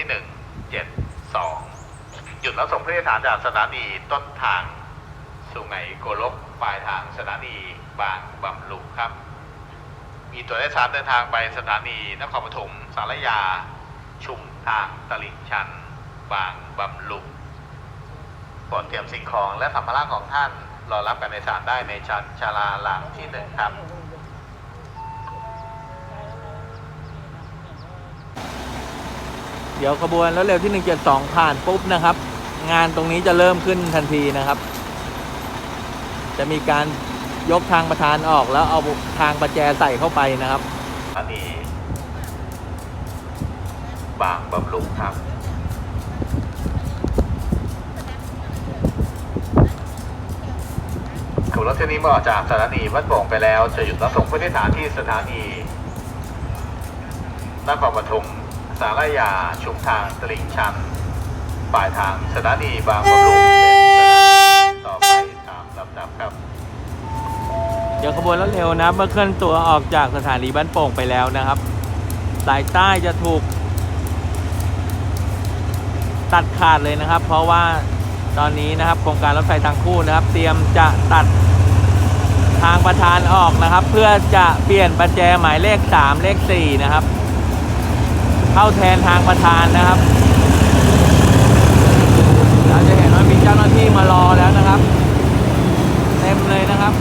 ที่หนึ่งเจ็ดสองหยุดรับส่งผู้โดยสารจากสถานีต้นทางสุไหงโกลกปลายทางสถานีบางบำรุงครับ มีตัวโดยสารเดินทางไปสถานีนครปฐมสารยา ชุมทางตลิ่งชัน บางบำรุงโปรดเตรียมสิ่งของและสัมภาระของท่าน รอรับการโดยสารได้ในชั้นชาลาหลังที่หนึ่งครับ เดี๋ยวขบวนรถเร็วที่ 172 ผ่านปุ๊บนะครับ งานตรงนี้จะเริ่มขึ้นทันทีนะครับ จะมีการยกทางประธานออกแล้วเอาทางประแจใส่เข้าไปนะครับสถานีบางบำรุงครับขบวนรถเที่ยวนี้เมื่อออกจากสถานีวัดโป่งไปแล้ว จะหยุดรับส่งผู้โดยสารที่สถานีนครปฐม สารยาชุมทางตลิ่งชันปลายทางสถานีบางบำรุงเป็นสถานีต่อไปตามลำดับครับ เดี๋ยวขบวนรถเร็วนะเมื่อเคลื่อนตัวออกจากสถานีบ้านโป่งไปแล้วนะครับ สายใต้จะถูก ตัดขาดเลยนะครับ เพราะว่าตอนนี้นะครับโครงการรถไฟทางคู่นะครับ เตรียมจะตัดทางประธานออกนะครับ เพื่อจะเปลี่ยนประแจหมายเลข 3 เลข 4 นะครับ เข้าแทนทางประธานนะครับ เราจะเห็นว่ามีเจ้าหน้าที่มารอแล้วนะครับ เต็มเลยนะครับ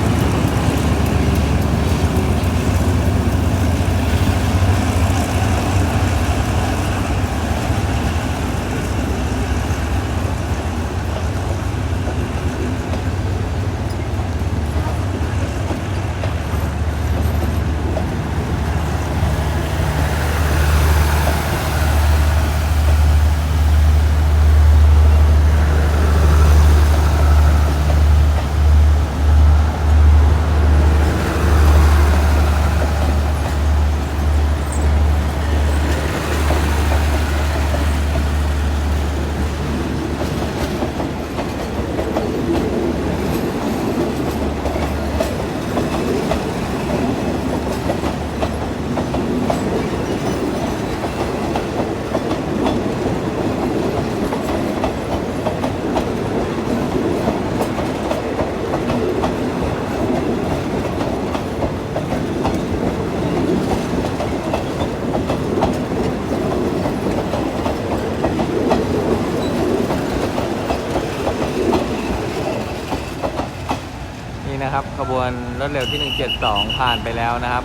นะครับ ขบวนรถเร็วที่ 172 ผ่านไปแล้วนะครับ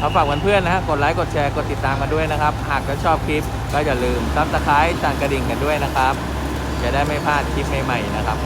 ขอฝากเพื่อนๆนะฮะกดไลค์กดแชร์กดติดตามกันด้วยนะครับ หากก็ชอบคลิปก็อย่าลืมซับสไครต์สั่นกระดิ่งกันด้วยนะครับ จะได้ไม่พลาดคลิปใหม่ๆนะครับ